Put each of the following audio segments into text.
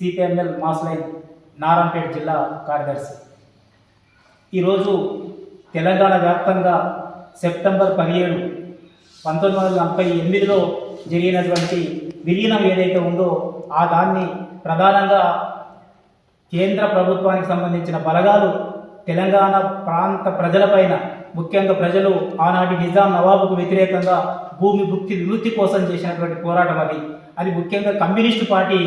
CPML Mass Line Narayanpet జిల్లా కార్యదర్శి. ఈరోజు తెలంగాణ వ్యాప్తంగా సెప్టెంబర్ పదిహేడు పంతొమ్మిది వందల నలభై ఎనిమిదిలో జరిగినటువంటి విలీనం ఏదైతే ఉందో ఆ దాన్ని ప్రధానంగా కేంద్ర ప్రభుత్వానికి సంబంధించిన బలగాలు తెలంగాణ ప్రాంత ప్రజలపైన ముఖ్యంగా ప్రజలు ఆనాటి నిజాం నవాబుకు వ్యతిరేకంగా భూమి భుక్తి విముక్తి కోసం చేసినటువంటి పోరాటం అది. అది ముఖ్యంగా కమ్యూనిస్టు పార్టీ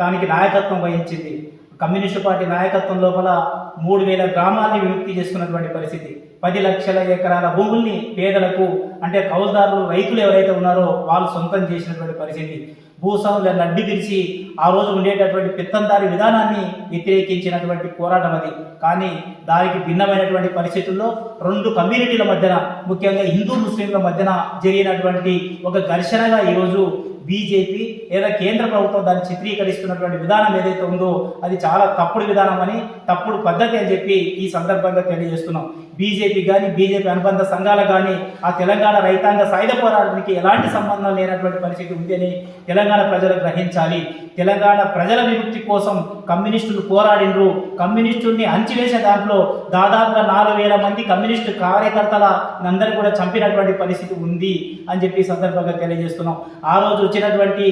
దానికి నాయకత్వం వహించింది. కమ్యూనిస్టు పార్టీ నాయకత్వం లోపల మూడు వేల గ్రామాల్ని విముక్తి చేసుకున్నటువంటి పరిస్థితి. పది లక్షల ఎకరాల భూముల్ని పేదలకు అంటే కౌలుదారులు రైతులు ఎవరైతే ఉన్నారో వాళ్ళు సొంతం చేసినటువంటి పరిస్థితి. భూస్వాములను అడ్డు పిలిచి ఆ రోజు ఉండేటటువంటి పెత్తందారి విధానాన్ని వ్యతిరేకించినటువంటి పోరాటం అది. కానీ దానికి భిన్నమైనటువంటి పరిస్థితుల్లో రెండు కమ్యూనిటీల మధ్యన ముఖ్యంగా హిందూ ముస్లింల మధ్యన జరిగినటువంటి ఒక ఘర్షణగా ఈరోజు బీజేపీ లేదా కేంద్ర ప్రభుత్వం దాన్ని చిత్రీకరిస్తున్నటువంటి విధానం ఏదైతే ఉందో అది చాలా తప్పుడు విధానం అని తప్పుడు పద్ధతి అని చెప్పి ఈ సందర్భంగా తెలియజేస్తున్నాం. బీజేపీ కానీ బీజేపీ అనుబంధ సంఘాలు కానీ ఆ తెలంగాణ రైతాంగ సాయుధ పోరాటానికి ఎలాంటి సంబంధం లేనటువంటి పరిస్థితి ఉంది అని తెలంగాణ ప్రజలు గ్రహించాలి. తెలంగాణ ప్రజల విముక్తి కోసం కమ్యూనిస్టులు పోరాడినరు. కమ్యూనిస్టుల్ని అంచివేసే దాంట్లో దాదాపుగా నాలుగు వేల మంది కమ్యూనిస్టు కార్యకర్తల అందరూ కూడా చంపినటువంటి పరిస్థితి ఉంది అని చెప్పి సందర్భంగా తెలియజేస్తున్నాం. ఆ రోజు వచ్చి వచ్చినటువంటి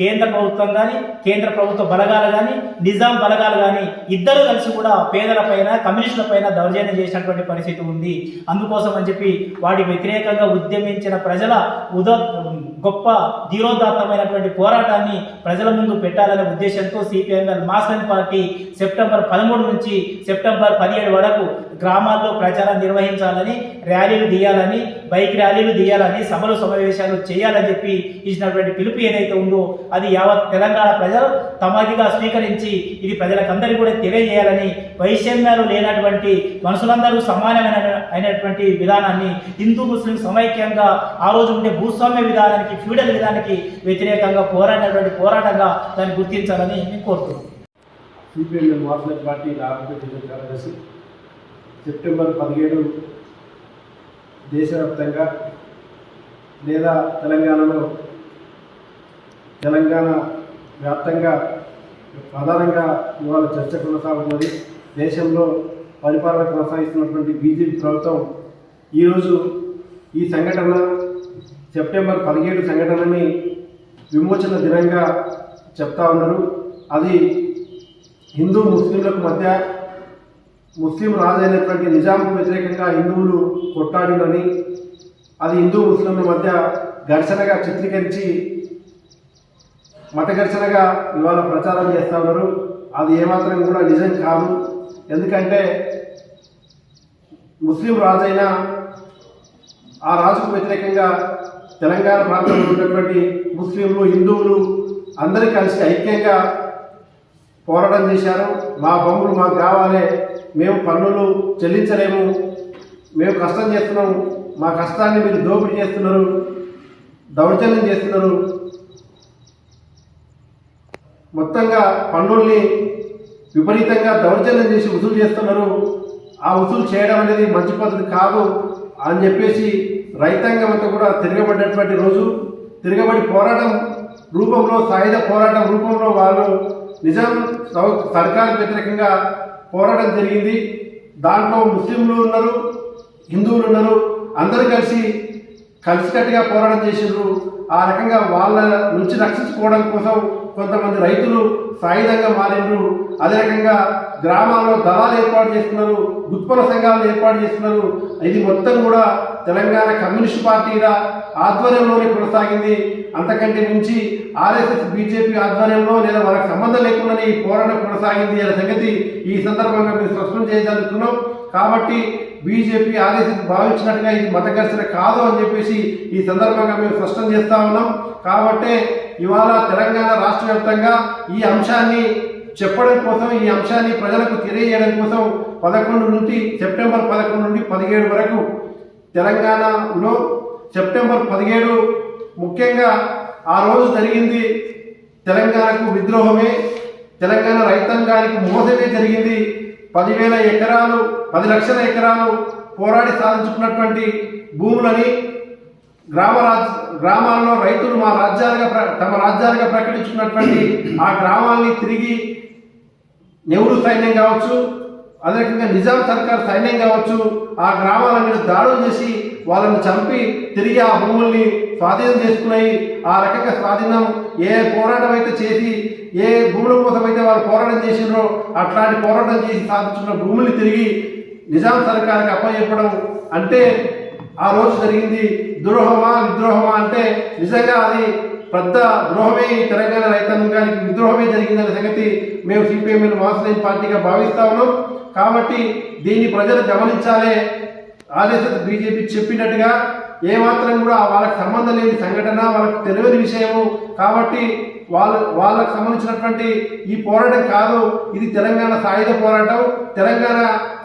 కేంద్ర ప్రభుత్వం కానీ కేంద్ర ప్రభుత్వ బలగాలు కానీ నిజాం బలగాలు కానీ ఇద్దరు కలిసి కూడా పేదల పైన కమ్యూనిస్టుల పైన దౌర్జన్యం చేసినటువంటి పరిస్థితి ఉంది. అందుకోసం అని చెప్పి వాటి వ్యతిరేకంగా ఉద్యమించిన ప్రజల ఉద గొప్ప ధీరోదాత్తమైనటువంటి పోరాటాన్ని ప్రజల ముందు పెట్టాలనే ఉద్దేశంతో సిపిఎంఎల్ మాస్లన్ పార్టీ సెప్టెంబర్ పదమూడు నుంచి సెప్టెంబర్ పదిహేడు వరకు గ్రామాల్లో ప్రచారం నిర్వహించాలని ర్యాలీలు తీయాలని బైక్ ర్యాలీలు తీయాలని సభలు సమావేశాలు చేయాలని చెప్పి ఇచ్చినటువంటి పిలుపు ఏదైతే ఉందో అది యావత్ తెలంగాణ ప్రజలు తమదిగా స్వీకరించి ఇది ప్రజలకందరికీ కూడా తెలియజేయాలని వైషమ్యాలు లేనటువంటి మనుషులందరూ సమానమైన అయినటువంటి విధానాన్ని హిందూ ముస్లిం సమైక్యంగా ఆ రోజు ఉండే భూస్వామ్య విధానానికి ఫ్యూడల్ విధానానికి వ్యతిరేకంగా పోరాడినటువంటి పోరాటంగా దాన్ని గుర్తించాలని నేను కోరుతున్నాను సిపిఎంఎల్ మార్షల్ పార్టీ రాజపేట జిల్లా కార్యదర్శి సెప్టెంబర్ పదిహేడు దేశవ్యాప్తంగా లేదా తెలంగాణలో తెలంగాణ వ్యాప్తంగా ప్రధానంగా ఇవాళ చర్చ కొనసాగుతున్నది. దేశంలో పరిపాలన కొనసాగిస్తున్నటువంటి బీజేపీ ప్రభుత్వం ఈరోజు ఈ సంఘటన సెప్టెంబర్ పదిహేడు సంఘటనని విమోచన దినంగా చెప్తా ఉన్నారు. అది హిందూ ముస్లింలకు మధ్య ముస్లిం రాజు అయినటువంటి నిజాంకు వ్యతిరేకంగా హిందువులు కొట్టాడినని అది హిందూ ముస్లింల మధ్య ఘర్షణగా చిత్రీకరించి మత ఘర్షణగా ఇవాళ ప్రచారం చేస్తా ఉన్నారు. అది ఏమాత్రం కూడా నిజం కాదు. ఎందుకంటే ముస్లిం రాజైన ఆ రాజుకు వ్యతిరేకంగా తెలంగాణ ప్రాంతంలో ఉన్నటువంటి ముస్లింలు హిందువులు అందరూ కలిసి ఐక్యంగా పోరాటం చేశారు. మా బొమ్మలు మాకు కావాలి మేము పన్నులు చెల్లించలేము మేము కష్టం చేస్తున్నాము మా కష్టాన్ని మీరు దోపిడీ చేస్తున్నారు దౌర్జన్యం చేస్తున్నారు. మొత్తంగా పన్నుల్ని విపరీతంగా దౌర్జన్యం చేసి వసూలు చేస్తున్నారు. ఆ వసూలు చేయడం అనేది మంచి పద్ధతి కాదు. అని చెప్పేసి రైతాంగం అంతా కూడా తిరగబడినటువంటి రోజు తిరగబడి పోరాటం రూపంలో సాయుధ పోరాటం రూపంలో వాళ్ళు నిజాం సౌ- సర్కార్ వ్యతిరేకంగా పోరాటం జరిగింది. దాంట్లో ముస్లింలు ఉన్నారు హిందువులు ఉన్నారు అందరూ కలిసి కలిసికట్టుగా పోరాటం చేసిండ్రు. ఆ రకంగా వాళ్ళ నుంచి రక్షించుకోవడం కోసం కొంతమంది రైతులు సాయుధంగా మారిండ్రు. అదే రకంగా గ్రామాల్లో దళాలు ఏర్పాటు చేస్తున్నారు ఉత్పన్న సంఘాలు ఏర్పాటు చేస్తున్నారు ఇది మొత్తం కూడా తెలంగాణ కమ్యూనిస్ట్ పార్టీల ఆధ్వర్యంలోనే కొనసాగింది. అంతకంటే మించి ఆర్ఎస్ఎస్ బీజేపీ ఆధ్వర్యంలో లేదా వాళ్ళకి సంబంధం లేకుండానే ఈ పోరాటం కొనసాగింది అనే సంగతి ఈ సందర్భంగా మేము స్పష్టం చేయదలుచుకున్నాం. కాబట్టి బీజేపీ ఆదేశం భావించినట్టుగా ఇది మత ఘర్షణ కాదు అని చెప్పేసి ఈ సందర్భంగా మేము స్పష్టం చేస్తా ఉన్నాం. కాబట్టే ఇవాళ తెలంగాణ రాష్ట్ర వ్యాప్తంగా ఈ అంశాన్ని చెప్పడం కోసం ఈ అంశాన్ని ప్రజలకు తెలియజేయడం కోసం పదకొండు నుండి సెప్టెంబర్ పదకొండు నుండి పదిహేడు వరకు తెలంగాణలో సెప్టెంబర్ పదిహేడు ముఖ్యంగా ఆ రోజు జరిగింది తెలంగాణకు విద్రోహమే తెలంగాణ రైతాంగానికి మోసమే జరిగింది. పదివేల ఎకరాలు పది లక్షల ఎకరాలు పోరాడి సాధించుకున్నటువంటి భూములని గ్రామ రాజ్ గ్రామాల్లో రైతులు మా రాజ్యాలుగా ప్ర- తమ రాజ్యాలుగా ప్రకటించుకున్నటువంటి ఆ గ్రామాల్ని తిరిగి నెహ్రూ సైన్యం కావచ్చు అదే రకంగా నిజాం సర్కార్ సైన్యం కావచ్చు ఆ గ్రామాల మీద దాడులు చేసి వాళ్ళని చంపి తిరిగి ఆ భూముల్ని స్వాధీనం చేసుకున్నాయి. ఆ రకంగా స్వాధీనం ఏ పోరాటం అయితే చేసి ఏ భూముల కోసం అయితే వాళ్ళు పోరాటం చేసినారో అట్లాంటి పోరాటం చేసి సాధించుకున్న భూముల్ని తిరిగి నిజాం సర్కార్కి అప్పచెప్పడం అంటే ఆ రోజు జరిగింది. ద్రోహమా విద్రోహమా అంటే నిజంగా అది పెద్ద ద్రోహమే తెలంగాణ రైతాంగానికి విద్రోహమే జరిగిందనే సంగతి మేము సిపిఎంఎల్ మాసలేని పార్టీగా భావిస్తా ఉన్నాం. కాబట్టి దీన్ని ప్రజలు గమనించాలే. ఆర్ఎస్ఎస్ బీజేపీ చెప్పినట్టుగా ఏమాత్రం కూడా వాళ్ళకి సంబంధం లేని సంఘటన వాళ్ళకి తెలియని విషయము. కాబట్టి వాళ్ళ వాళ్ళకు సంబంధించినటువంటి ఈ పోరాటం కాదు. ఇది తెలంగాణ సాయుధ పోరాటం. తెలంగాణ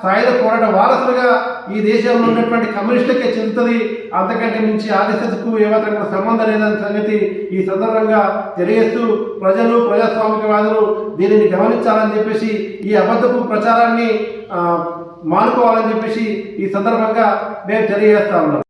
సాయుధ పోరాటం వారసులుగా ఈ దేశంలో ఉన్నటువంటి కమ్యూనిస్టులకే చెందుతుంది. అంతకంటే మించి ఆర్ఎస్ఎస్కు ఏమాత్రం కూడా సంబంధం లేదన్న సంగతి ఈ సందర్భంగా తెలియజేస్తూ ప్రజలు ప్రజాస్వామికవాదులు దీనిని గమనించాలని చెప్పేసి ఈ అబద్ధపు ప్రచారాన్ని మానుకోవాలని చెప్పేసి ఈ సందర్భంగా మేము తెలియజేస్తా ఉన్నాం